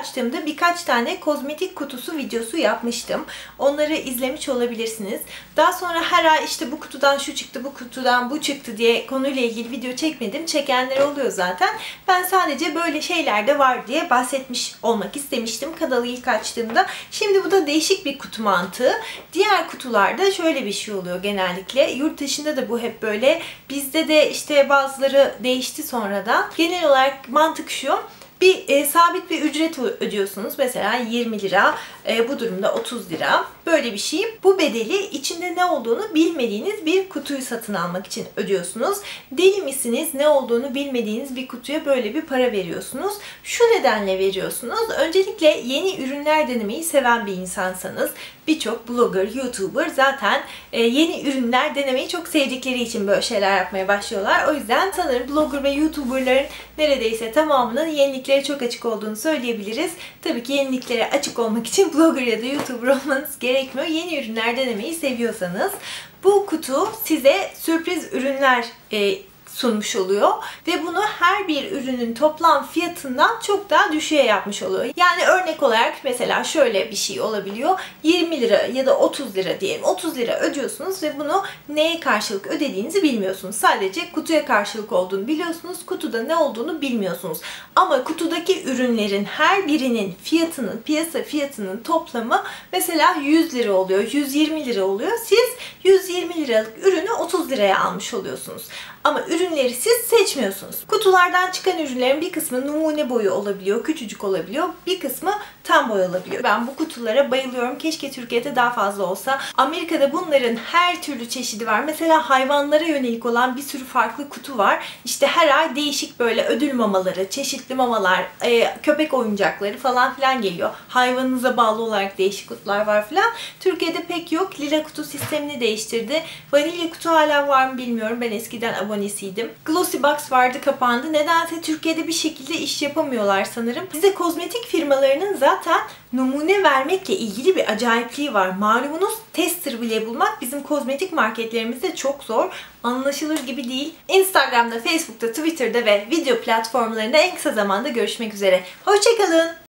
açtığımda birkaç tane kozmetik kutusu videosu yapmıştım. Onları izlemiş olabilirsiniz. Daha sonra her ay işte bu kutudan şu çıktı, bu kutudan bu çıktı diye konuyla ilgili video çekmedim. Çekenler oluyor zaten. Ben sadece böyle şeyler de var diye bahsetmiş olmak istemiştim kanalı ilk açtığımda. Şimdi bu da değişik bir kutu mantığı. Diğer kutularda şöyle bir şey oluyor genellikle. Yurt dışında da bu hep böyle. Bizde de işte bazıları değişti sonradan. Genel olarak mantık şu bir e, sabit bir ücret ödüyorsunuz. Mesela 20 lira, e, bu durumda 30 lira. Böyle bir şey. Bu bedeli içinde ne olduğunu bilmediğiniz bir kutuyu satın almak için ödüyorsunuz. Deli misiniz? Ne olduğunu bilmediğiniz bir kutuya böyle bir para veriyorsunuz. Şu nedenle veriyorsunuz. Öncelikle yeni ürünler denemeyi seven bir insansanız birçok blogger, youtuber zaten e, yeni ürünler denemeyi çok sevdikleri için böyle şeyler yapmaya başlıyorlar. O yüzden sanırım blogger ve youtuberların neredeyse tamamının yeniliklere çok açık olduğunu söyleyebiliriz. Tabii ki yeniliklere açık olmak için blogger ya da youtuber olmanız gerekmiyor. Yeni ürünler denemeyi seviyorsanız bu kutu size sürpriz ürünler e, sunmuş oluyor. Ve bunu her bir ürünün toplam fiyatından çok daha düşüğe yapmış oluyor. Yani örnek olarak mesela şöyle bir şey olabiliyor. 20 lira ya da 30 lira diyelim. 30 lira ödüyorsunuz ve bunu neye karşılık ödediğinizi bilmiyorsunuz. Sadece kutuya karşılık olduğunu biliyorsunuz. Kutuda ne olduğunu bilmiyorsunuz. Ama kutudaki ürünlerin her birinin fiyatının, piyasa fiyatının toplamı mesela 100 lira oluyor, 120 lira oluyor. Siz 120 liralık ürünü 30 liraya almış oluyorsunuz. Ama ürünleri siz seçmiyorsunuz. Kutulardan çıkan ürünlerin bir kısmı numune boyu olabiliyor, küçücük olabiliyor. Bir kısmı tam boy olabiliyor. Ben bu kutulara bayılıyorum. Keşke Türkiye'de daha fazla olsa. Amerika'da bunların her türlü çeşidi var. Mesela hayvanlara yönelik olan bir sürü farklı kutu var. İşte her ay değişik böyle ödül mamaları, çeşitli mamalar, e, köpek oyuncakları falan filan geliyor. Hayvanınıza bağlı olarak değişik kutular var filan. Türkiye'de pek yok. Lila kutu sistemini değiştirdi. Vanilya kutu hala var mı bilmiyorum. Ben eskiden abonesiydim. Glossy Box vardı kapandı. Nedense Türkiye'de bir şekilde iş yapamıyorlar sanırım. Bize kozmetik firmalarının zaten numune vermekle ilgili bir acayipliği var. Malumunuz tester bile bulmak bizim kozmetik marketlerimizde çok zor. Anlaşılır gibi değil. Instagram'da, Facebook'ta, Twitter'da ve video platformlarında en kısa zamanda görüşmek üzere. Hoşçakalın.